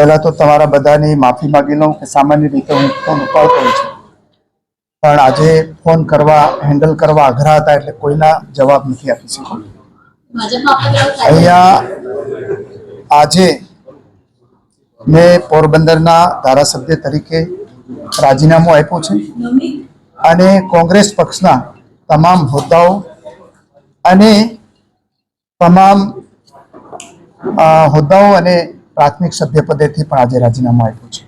પહેલા તો તમારા બધાની માફી માંગી લઉં કે સામાન્ય રીતે હું ફોન ઉપાડતો છું. પણ આજે ફોન કરવા હેન્ડલ કરવા અઘરા હતા એટલે કોઈના જવાબ નથી આપી શક્યો. અહીંયા આજે મેં પોરબંદરના ધારાસભ્ય તરીકે રાજીનામું આપ્યું છે. અને કોંગ્રેસ પક્ષના તમામ હોદ્દાઓ અને તમામ હોદ્દાઓ અને પ્રાથમિક સભ્ય પદેથી પણ આજે રાજીનામું આપ્યું છે.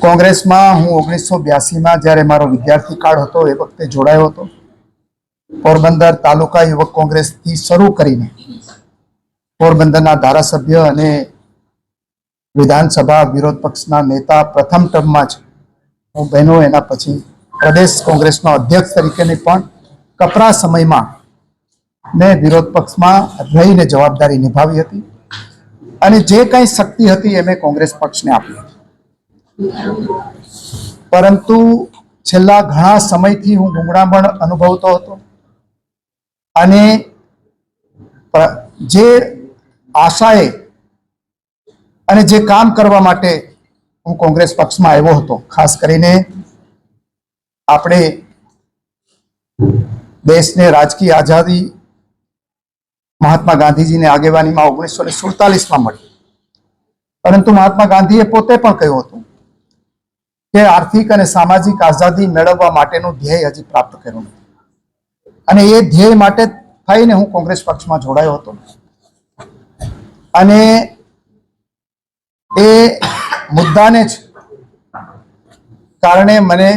કોંગ્રેસમાં હું ઓગણીસો બ્યાસીમાં જ્યારે મારો વિદ્યાર્થી કાળ હતો, એ વખતે જોડાયો હતો. પોરબંદર તાલુકા યુવક કોંગ્રેસથી શરૂ કરીને પોરબંદરના ધારાસભ્ય અને વિધાનસભા વિરોધ પક્ષના નેતા પ્રથમ ટર્મમાં જ હું બહેનો, એના પછી પ્રદેશ કોંગ્રેસનો અધ્યક્ષ તરીકેની પણ કપરા સમયમાં મેં વિરોધ પક્ષમાં રહીને જવાબદારી નિભાવી હતી. અને જે કંઈ શક્તિ હતી એ મેં કોંગ્રેસ પક્ષને આપી હતી. પરંતુ છેલ્લા ઘણા સમયથી હું ગુંગળામણ અનુભવતો હતો અને જે આશાએ અને જે કામ કરવા માટે હું કોંગ્રેસ પક્ષમાં આવ્યો હતો, ખાસ કરીને આપણે દેશને રાજકીય આઝાદી મહાત્મા ગાંધીજીની આગેવાનીમાં ઓગણીસો ને સુડતાલીસમાં મળી. પરંતુ મહાત્મા ગાંધીએ પોતે પણ કહ્યું હતું કે આર્થિક અને સામાજિક આઝાદી મેળવવા માટેનું ધ્યેય હજી પ્રાપ્ત કર્યું નથી. અને એ ધ્યેય માટે થઈને હું કોંગ્રેસ પક્ષમાં જોડાયો હતો. અને એ મુદ્દાને જ કારણે મને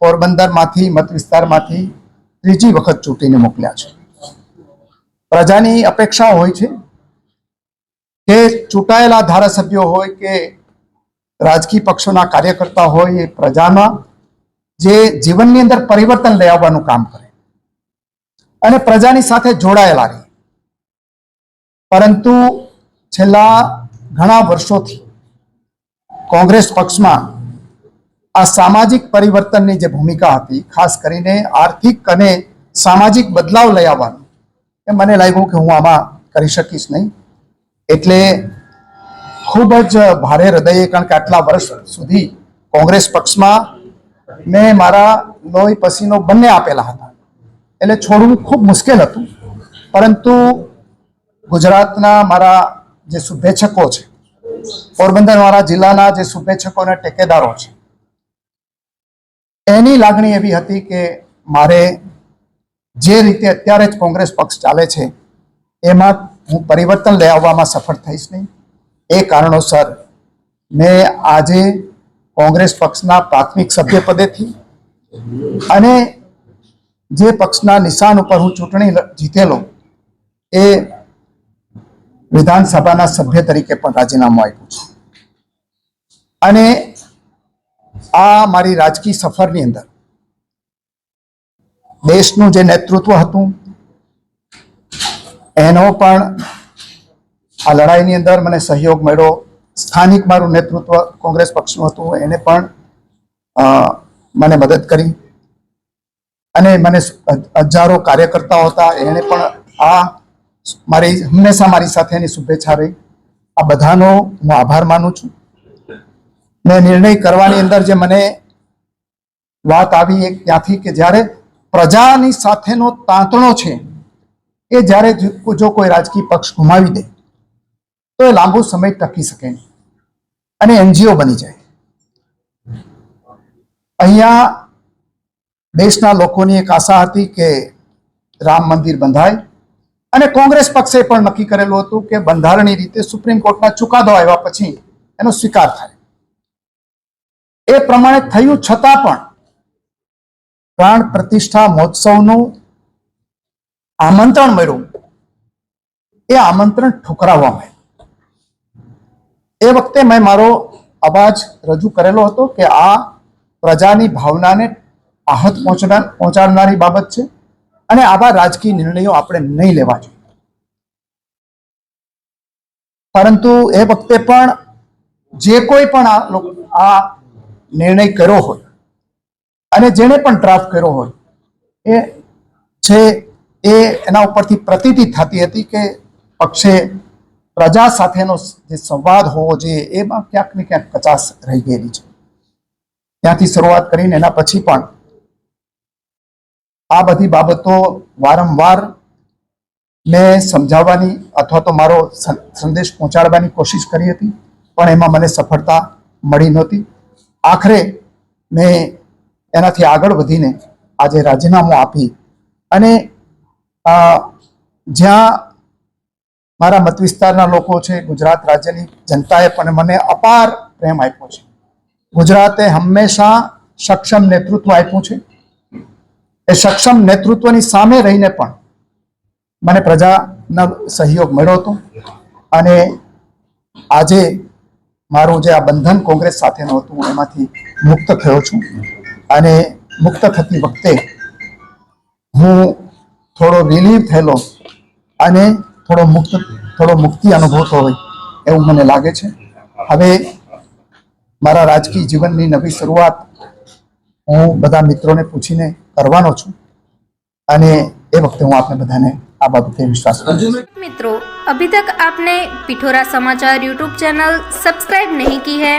પોરબંદરમાંથી મત વિસ્તારમાંથી ત્રીજી વખત ચૂંટીને મોકલ્યા છે. પ્રજાની અપેક્ષા હોય છે કે ચૂંટાયેલા ધારાસભ્યો હોય કે રાજકીય પક્ષોના કાર્યકર્તા હોય એ પ્રજામાં જે જીવનની અંદર પરિવર્તન લઈ આવવાનું કામ કરે. અને પ્રજાની સાથે જોડાયેલા રહે. પરંતુ છેલ્લા ઘણા વર્ષોથી કોંગ્રેસ પક્ષમાં આ સામાજિક પરિવર્તનની જે ભૂમિકા હતી, ખાસ કરીને આર્થિક અને સામાજિક બદલાવ લઈ આવવાનું એ મને લાગ્યું કે હું આમાં કરી શકીશ નહીં. એટલે ખૂબ જ ભારે હૃદયે કારણ કે આટલા વર્ષ સુધી કોંગ્રેસ પક્ષમાં મેં મારા લોહી પસીનો બંને આપેલા હતા. એટલે છોડવું ખૂબ મુશ્કેલ હતું. પરંતુ ગુજરાતના મારા જે શુભેચ્છકો છે, પોરબંદર મારા જિલ્લાના જે શુભેચ્છકો અને ટેકેદારો છે, એની લાગણી એવી હતી કે મારે જે રીતે અત્યારે જ કોંગ્રેસ પક્ષ ચાલે છે, એમાં હું પરિવર્તન લઈ આવવામાં સફળ થઈશ નહીં. એ કારણોસર મેં આજે કોંગ્રેસ પક્ષના પ્રાથમિક સભ્ય પદેથી અને જે પક્ષના નિશાન ઉપર હું ચૂંટણી જીતેલો, એ વિધાનસભાના સભ્ય તરીકે પણ રાજીનામું આપ્યું છે. અને આ મારી રાજકીય સફરની અંદર દેશનું જે નેતૃત્વ હતું, એનો પણ આ લડાઈની અંદર મને સહયોગ મળ્યો. સ્થાનિક મારું નેતૃત્વ કોંગ્રેસ પક્ષનું હતું, એને પણ મને મદદ કરી. અને મને હજારો કાર્યકર્તાઓ હતા એણે પણ આ મારી, હંમેશા મારી સાથે એની શુભેચ્છા રહી. આ બધાનો હું આભાર માનું છું. મેં નિર્ણય કરવાની અંદર જે મને વાત આવી એક ત્યાંથી કે જ્યારે પ્રજાની સાથેનો તાંતણો છે એ જ્યારે જો- કોઈ રાજકીય પક્ષ ગુમાવી દે, તો એ લાંબો સમય ટકી શકે અને એનજીઓ બની જાય. અહીંયા દેશના લોકોની એક આશા હતી કે રામ મંદિર બંધાય અને કોંગ્રેસ પક્ષે પણ નક્કી કરેલું હતું કે બંધારણીય રીતે સુપ્રીમ કોર્ટના ચુકાદો આવ્યા પછી એનો સ્વીકાર થાય. એ પ્રમાણે થયું છતાં પણ પ્રાણ પ્રતિષ્ઠા મહોત્સવનું આમંત્રણ મળ્યું. એ આમંત્રણ ઠુકરાવવામાં એ વખતે મેં મારો અવાજ રજૂ કરેલો હતો કે આ પ્રજાની ભાવનાને આહત પહોંચનાર પહોંચાડનારી બાબત છે અને આવા રાજકીય નિર્ણયો આપણે નહીં લેવા જોઈએ. પરંતુ એ વખતે પણ જે કોઈ પણ આ નિર્ણય કર્યો હોય અને જેણે પણ ડ્રાફ્ટ કર્યો હોય, એ છે, એ એના ઉપરથી પ્રતીતિ થતી હતી કે પક્ષે પ્રજા સાથેનો જે સંવાદ હોવો જોઈએ, એમાં ક્યાંક ને ક્યાંક કચાશ રહી ગયેલી છે. ત્યાંથી શરૂઆત કરીને એના પછી પણ આ બધી બાબતો વારંવાર મેં સમજાવવાની અથવા તો મારો સંદેશ પહોંચાડવાની કોશિશ કરી હતી, પણ એમાં મને સફળતા મળી નહોતી. આખરે મેં એનાથી આગળ વધીને આજે રાજીનામું આપી અને જ્યાં મારા મત વિસ્તારના લોકો છે, ગુજરાત રાજ્યની જનતાએ પણ મને અપાર પ્રેમ આપ્યો છે. ગુજરાતે હંમેશા સક્ષમ નેતૃત્વ આપ્યું છે. એ સક્ષમ નેતૃત્વની સામે રહીને પણ મને પ્રજાનો સહયોગ મળ્યો હતો અને આજે મારું જે આ બંધન કોંગ્રેસ સાથેનું હતું, એમાંથી મુક્ત થયો છું. અને મુક્ત થતી વખતે હું થોડો રિલીવ થયેલો અને થોડો મુક્ત, થોડો મુક્તિ અનુભવતો હોય એવું મને લાગે છે. હવે મારા રાજકીય જીવનની નવી શરૂઆત હું બધા મિત્રોને પૂછીને કરવાનો છું અને એ વખતે હું આપને બધાને આ બાબતે વિશ્વાસ મિત્રો, અભી તક આપને પિઠોરા સમાચાર યુટ્યુબ ચેનલ સબસ્ક્રાઇબ નહીં કી હૈ?